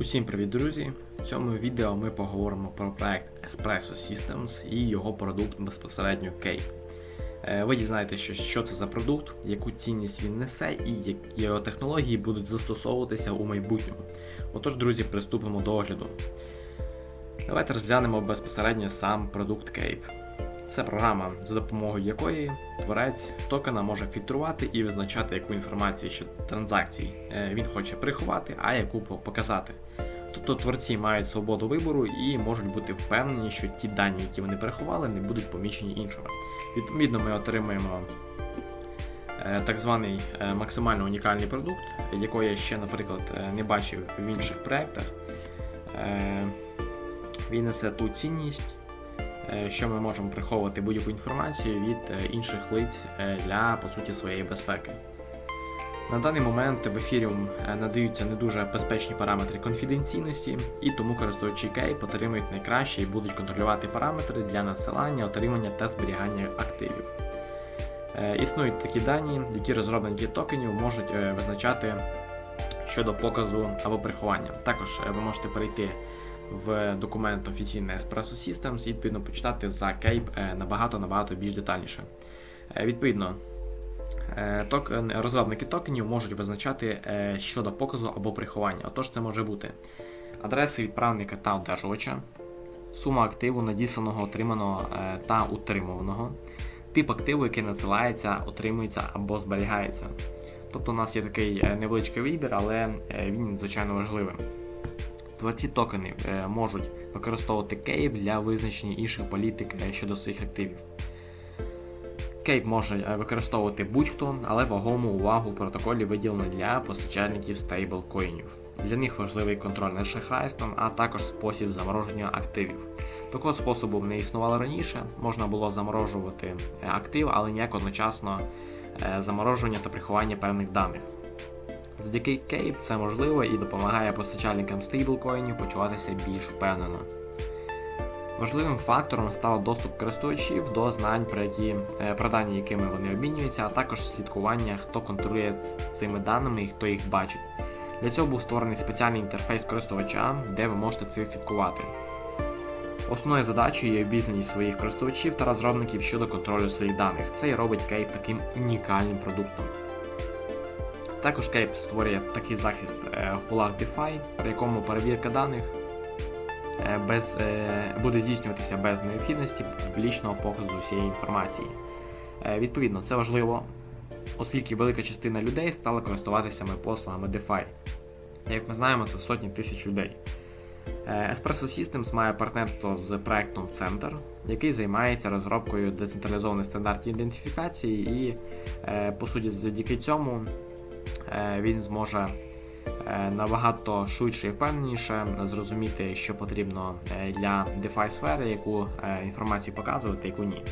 Усім привіт, друзі! В цьому відео ми поговоримо про проект Espresso Systems і його продукт безпосередньо Cape. Е, Ви дізнаєтеся, що, це за продукт, яку цінність він несе і які його технології будуть застосовуватися у майбутньому. Отож, друзі, приступимо до огляду. Давайте розглянемо безпосередньо сам продукт Cape. Це програма, за допомогою якої творець токена може фільтрувати і визначати, яку інформацію щодо транзакцій е, він хоче приховати, а яку показати. Тобто творці мають свободу вибору і можуть бути впевнені, що ті дані, які вони приховали, не будуть помічені іншими. Відповідно, ми отримуємо е, так званий е, максимально унікальний продукт, якого я ще, наприклад, не бачив в інших проєктах. Він несе ту цінність, що ми можемо приховувати будь-яку інформацію від е, інших лиць е, для по суті своєї безпеки. На даний момент в Ethereum е, надаються не дуже безпечні параметри конфіденційності, і тому користувачі Cape отримують найкраще і будуть контролювати параметри для надсилання, отримання та зберігання активів. Е, Існують такі дані, які розроблені токенів можуть е, визначати щодо показу або приховання. Також е, ви можете перейти в документ офіційний Espresso Systems і відповідно почитати за е, набагато-набагато більш детальніше. Е, Відповідно, е, токен, розробники токенів можуть визначати е, щодо показу або приховання. Отож, це може бути адреси відправника та одержувача, сума активу надісланого, отриманого та утримуваного, тип активу, який надсилається, отримується або зберігається. Тобто у нас є такий невеличкий вибір, але він надзвичайно важливий. Творці токени е, можуть використовувати Cape для визначення інших політик е, щодо своїх активів. Cape може е, використовувати будь-хто, але вагому увагу в протоколі виділено для постачальників стейблкоїнів. Для них важливий контроль над шахрайством, а також спосіб замороження активів. Такого способу не існувало раніше, можна було заморожувати актив, але ніяк одночасно заморожування та приховання певних даних. Завдяки Cape це можливо і допомагає постачальникам стейблкоїнів почуватися більш впевнено. Важливим фактором став доступ користувачів до знань про, які, е, про дані, якими вони обмінюються, а також слідкування, хто контролює цими даними і хто їх бачить. Для цього був створений спеціальний інтерфейс користувача, де ви можете це слідкувати. Основною задачею є обізнаність своїх користувачів та розробників щодо контролю своїх даних. Це і робить Cape таким унікальним продуктом. Також Cape створює такий захист е, в полах DeFi, при якому перевірка даних е, без, е, буде здійснюватися без необхідності публічного показу всієї інформації. Відповідно, це важливо, оскільки велика частина людей стала користуватися послугами DeFi. Як ми знаємо, це сотні тисяч людей. Espresso Systems має партнерство з проектом Центр, який займається розробкою децентралізованих стандартів ідентифікації, і по суті, завдяки цьому він зможе е, набагато швидше і впевненіше зрозуміти, що потрібно е, для DeFi сфери, яку е, інформацію показувати, яку ні.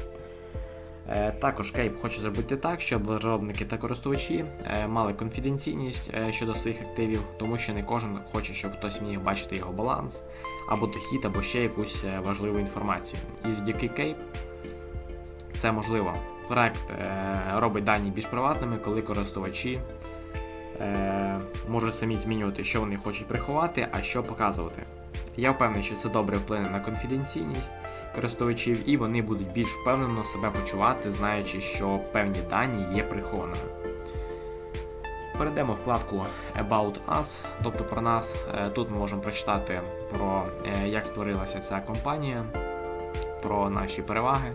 Е, Також Cape хоче зробити так, щоб розробники та користувачі е, мали конфіденційність е, щодо своїх активів, тому що не кожен хоче, щоб хтось міг бачити його баланс, або дохід, або ще якусь е, важливу інформацію. І завдяки Cape це можливо. Проект е, робить дані більш приватними, коли користувачі е, можуть самі змінювати, що вони хочуть приховати, а що показувати. Я впевнений, що це добре вплине на конфіденційність користувачів, і вони будуть більш впевнено себе почувати, знаючи, що певні дані є прихованими. Перейдемо вкладку About Us, тобто про нас. Е, Тут ми можемо прочитати про е, як створилася ця компанія, про наші переваги.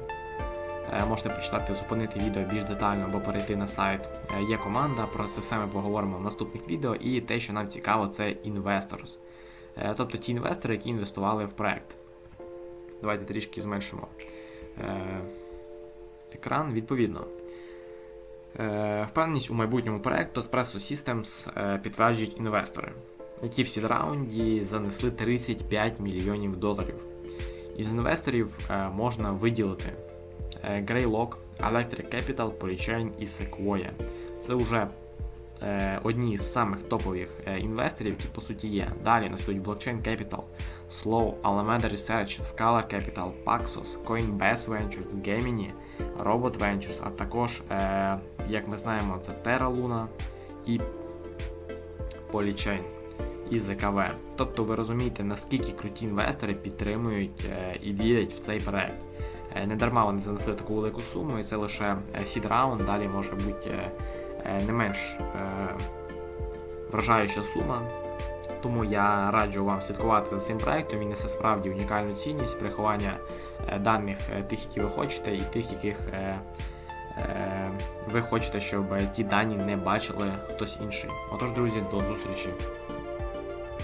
Е, Можете почитати, зупинити відео більш детально або перейти на сайт. Е, Є команда, про це все ми поговоримо в наступних відео. І те, що нам цікаво, це Investors. Е, Тобто ті інвестори, які інвестували в проект. Давайте трішки зменшимо екран. Відповідно. Впевненість у майбутньому проекту Espresso Systems підтверджують інвестори, які в сід-раунді занесли 35 мільйонів доларів. Із інвесторів можна виділити Greylock, Electric Capital, Polychain і Sequoia. Це вже е, одні з самих топових е, інвесторів, які по суті є. Далі наслідують Blockchain Capital, Slow, Alameda Research, Scala Capital, Paxos, Coinbase Ventures, Gemini, Robot Ventures, а також, е, як ми знаємо, це Terra Luna і Polychain. із КВ. Тобто ви розумієте, наскільки круті інвестори підтримують е, і вірять в цей проект. Е, Не дарма вони занесли таку велику суму, і це лише сід раунд, далі може бути е, е, не менш е, вражаюча сума. Тому я раджу вам слідкувати за цим проектом. Він несе справді унікальну цінність приховання е, даних е, тих, які ви хочете, і тих, яких е, е, ви хочете, щоб ті дані не бачили хтось інший. Отож, друзі, до зустрічі.